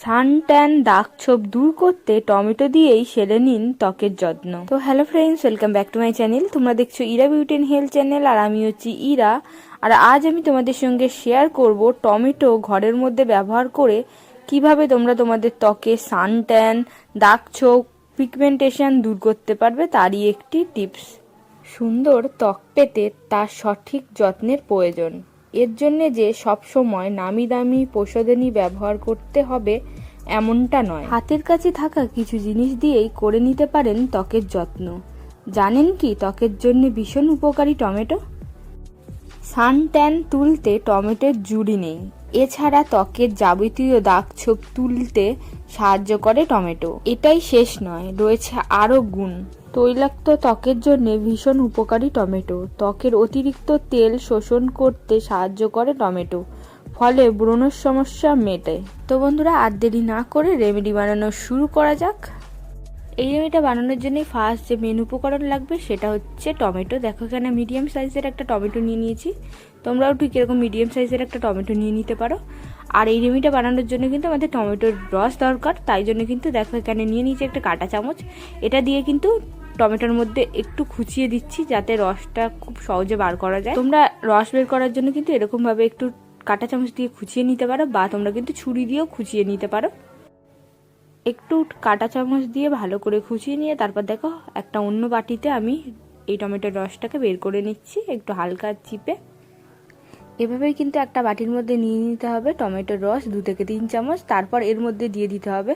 সান tan দাগ ছোপ দূর করতে টমেটো দিয়েই সেরে নিন ত্বকের যত্ন। তো hello friends, welcome back to my channel. তোমরা দেখছ Ira beauty and health channel, আর আমি হচ্ছি ইরা। আর আজ আমি তোমাদের সঙ্গে শেয়ার করব টমেটো ঘরের মধ্যে ব্যবহার করে কীভাবে তোমরা তোমাদের ত্বকে সান ট্যান, দাগ ছোপ, পিগমেন্টেশন দূর করতে পারবে তারই একটি টিপস। সুন্দর ত্বক পেতে তার সঠিক যত্নের প্রয়োজন। এর জন্যে যে সবসময় নামি দামি প্রসাধনী ব্যবহার করতে হবে এমনটা নয়। হাতের কাছে থাকা কিছু জিনিস দিয়েই করে নিতে পারেন ত্বকের যত্ন। জানেন কি ত্বকের জন্য ভীষণ উপকারী টমেটো? সান ট্যান তুলতে টমেটোর জুড়ি নেই। এছাড়া ত্বকের যাবতীয় দাগ ছোপ তুলতে সাহায্য করে টমেটো। এটাই শেষ নয়, রয়েছে আরও গুণ। তৈলাক্ত ত্বকের জন্য ভীষণ উপকারী টমেটো। ত্বকের অতিরিক্ত তেল শোষণ করতে সাহায্য করে টমেটো। ফলে ব্রণর সমস্যা মেটে। তো বন্ধুরা, আর দেরি না করে রেমেডি বানানো শুরু করা যাক। এই রেমেডিটা বানানোর জন্যই ফার্স্ট যে মেন উপকরণ লাগবে সেটা হচ্ছে টমেটো। দেখো এখানে মিডিয়াম সাইজের একটা টমেটো নিয়ে নিয়েছি। তোমরাও ঠিক এরকম মিডিয়াম সাইজের একটা টমেটো নিয়ে নিতে পারো। আর এই রেমিটা বানানোর জন্য কিন্তু আমাদের টমেটোর রস দরকার। তাই জন্য কিন্তু দেখো এখানে নিয়ে নিয়েছি একটা কাঁটা চামচ। এটা দিয়ে কিন্তু টমেটোর মধ্যে একটু খুঁচিয়ে দিচ্ছি যাতে রসটা খুব সহজে বার করা যায়। তোমরা রস বের করার জন্য কিন্তু এরকমভাবে একটু কাঁটা চামচ দিয়ে খুঁচিয়ে নিতে পারো বা তোমরা কিন্তু ছুরি দিয়েও খুঁচিয়ে নিতে পারো। একটু কাটা চামচ দিয়ে ভালো করে খুঁচিয়ে নিয়ে তারপর দেখো একটা অন্য বাটিতে আমি এই টমেটোর রসটাকে বের করে নিচ্ছি, একটু হালকা চিপে। এভাবেই কিন্তু একটা বাটির মধ্যে নিয়ে নিতে হবে টমেটোর রস, দু থেকে তিন চামচ। তারপর এর মধ্যে দিয়ে দিতে হবে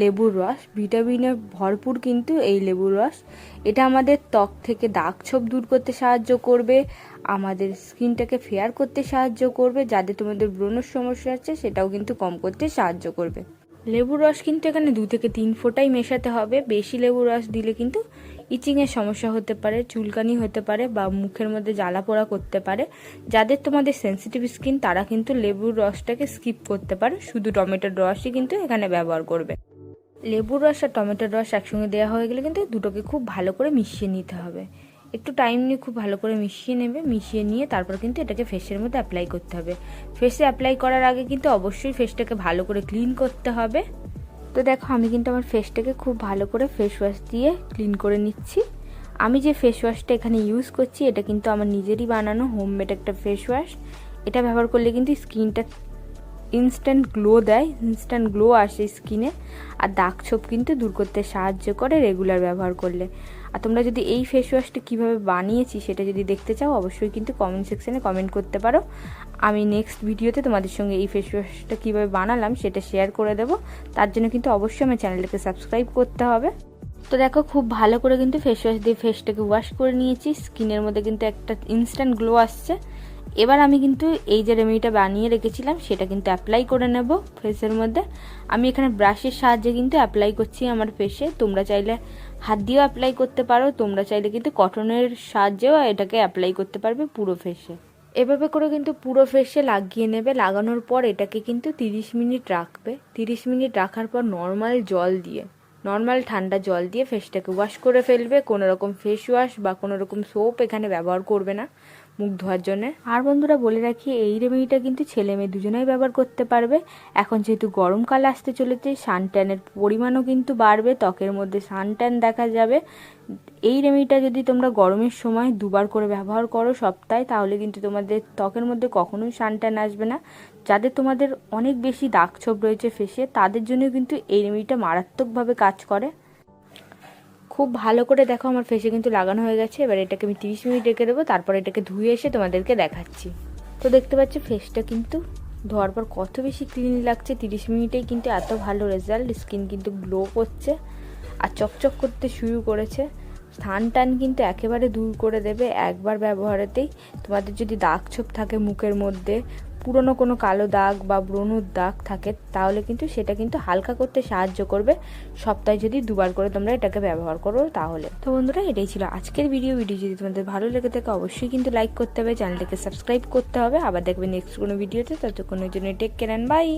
লেবুর রস। ভিটামিনে ভরপুর কিন্তু এই লেবুর রস। এটা আমাদের ত্বক থেকে দাগ ছোপ দূর করতে সাহায্য করবে, আমাদের স্কিনটাকে ফেয়ার করতে সাহায্য করবে যাদের তোমাদের ব্রণর সমস্যা আছে সেটাও কিন্তু কম করতে সাহায্য করবে। লেবুর রস কিন্তু এখানে দু থেকে তিন ফোঁটাই মেশাতে হবে। বেশি লেবুর রস দিলে কিন্তু ইচিংয়ের সমস্যা হতে পারে, চুলকানি হতে পারে বা মুখের মধ্যে জ্বালা পোড়া করতে পারে। যাদের তোমাদের সেন্সিটিভ স্কিন তারা কিন্তু লেবুর রসটাকে স্কিপ করতে পারে। শুধু টমেটোর রসই কিন্তু এখানে ব্যবহার করবে। লেবুর রস আর টমেটোর রস একসঙ্গে দেওয়া হয়ে গেলে কিন্তু দুটোকে খুব ভালো করে মিশিয়ে নিতে হবে। একটু টাইম নিয়ে খুব ভালো করে মিশিয়ে নেবে, মিশিয়ে নিয়ে তারপর কিন্তু এটাকে ফেসের মধ্যে অ্যাপ্লাই করতে হবে। ফেসে অ্যাপ্লাই করার আগে কিন্তু অবশ্যই ফেসটাকে ভালো করে ক্লিন করতে হবে। তো দেখো, আমি কিন্তু আমার ফেসটাকে খুব ভালো করে ফেস ওয়াশ দিয়ে ক্লিন করে নিচ্ছি। আমি যে ফেস ওয়াশটা এখানে ইউজ করছি, এটা কিন্তু আমার নিজেরই বানানো হোমমেড একটা ফেস ওয়াশ এটা ব্যবহার করলে কিন্তু স্কিনটা ইনস্ট্যান্ট গ্লো দেয় ইনস্ট্যান্ট গ্লো আসে স্কিনে আর দাগ ছোপ কিন্তু দূর করতে সাহায্য করে রেগুলার ব্যবহার করলে। আর তোমরা যদি এই ফেস ওয়াশটা কীভাবে বানিয়েছি সেটা যদি দেখতে চাও, অবশ্যই কিন্তু কমেন্ট সেকশানে কমেন্ট করতে পারো। আমি নেক্সট ভিডিওতে তোমাদের সঙ্গে এই ফেস ওয়াশটা কীভাবে বানালাম সেটা শেয়ার করে দেবো। তার জন্য কিন্তু অবশ্যই আমার চ্যানেলটাকে সাবস্ক্রাইব করতে হবে। তো দেখো, খুব ভালো করে কিন্তু ফেস ওয়াশ দিয়ে ফেসটাকে ওয়াশ করে নিয়েছি। স্কিনের মধ্যে কিন্তু একটা ইনস্ট্যান্ট গ্লো আসছে। এবার আমি কিন্তু এই যে রেমেডিটা বানিয়ে রেখেছিলাম, সেটা কিন্তু অ্যাপ্লাই করে নেব ফেসের মধ্যে। আমি এখানে ব্রাশের সাহায্যে কিন্তু অ্যাপ্লাই করছি আমার ফেসে তোমরা চাইলে হাত দিয়েও অ্যাপ্লাই করতে পারো, তোমরা চাইলে কিন্তু কটনের সাহায্যেও এটাকে অ্যাপ্লাই করতে পারবে পুরো ফেসে এভাবে করে কিন্তু পুরো ফেসে লাগিয়ে নেবে। লাগানোর পর এটাকে কিন্তু তিরিশ মিনিট রাখবে। তিরিশ মিনিট রাখার পর নর্মাল জল দিয়ে নর্মাল ঠান্ডা জল দিয়ে ফেসটাকে ওয়াশ করে ফেলবে। কোনো রকম ফেস ওয়াশ বা কোনো রকম সোপ এখানে ব্যবহার করবে না। মুখ ধোয়ার জন্য। আর বন্ধুরা বলে রাখি, এই রেমেডিটা কিন্তু ছেলে মেয়ে দুজনেই ব্যবহার করতে পারবে। এখন যেহেতু গরমকাল আসতে চলেছে, সানট্যানের পরিমাণও কিন্তু বাড়বে, ত্বকের মধ্যে সানট্যান দেখা যাবে। এই রেমেডিটা যদি তোমরা গরমের সময় দুবার করে ব্যবহার করো সপ্তাহে, তাহলে কিন্তু তোমাদের ত্বকের মধ্যে কখনোই সানট্যান আসবে না। যাদের তোমাদের অনেক বেশি দাগ ছোপ রয়েছে ফেসে, তাদের জন্য কিন্তু এই রেমেডিটা মারাত্মকভাবে কাজ করে। খুব ভালো করে দেখো, আমার ফেসে কিন্তু লাগানো হয়ে গেছে। এবার এটাকে আমি তিরিশ মিনিট রেখে দেবো, তারপর এটাকে ধুয়ে এসে তোমাদেরকে দেখাচ্ছি। তো দেখতে পাচ্ছি ফেসটা কিন্তু ধোয়ার পর কত বেশি ক্লিন লাগছে। তিরিশ মিনিটেই কিন্তু এত ভালো রেজাল্ট স্কিন কিন্তু গ্লো করছে আর চকচক করতে শুরু করেছে। স্থান টান কিন্তু একেবারে দূর করে দেবে একবার ব্যবহারেতেই। তোমাদের যদি দাগ ছোপ থাকে মুখের মধ্যে, পুরনো কোনো কালো দাগ বা ব্রণুর দাগ থাকে, তাহলে কিন্তু সেটা কিন্তু হালকা করতে সাহায্য করবে। সপ্তাহে যদি দুবার করে তোমরা এটাকে ব্যবহার করো তাহলে। তো বন্ধুরা, এটাই ছিল আজকের ভিডিও ভিডিও যদি তোমাদের ভালো লেগে থাকে, অবশ্যই কিন্তু লাইক করতে হবে, চ্যানেলটাকে সাবস্ক্রাইব করতে হবে। আবার দেখবে নেক্সট কোনো ভিডিওতে ততক্ষণের জন্য টেক অ্যান্ড বাই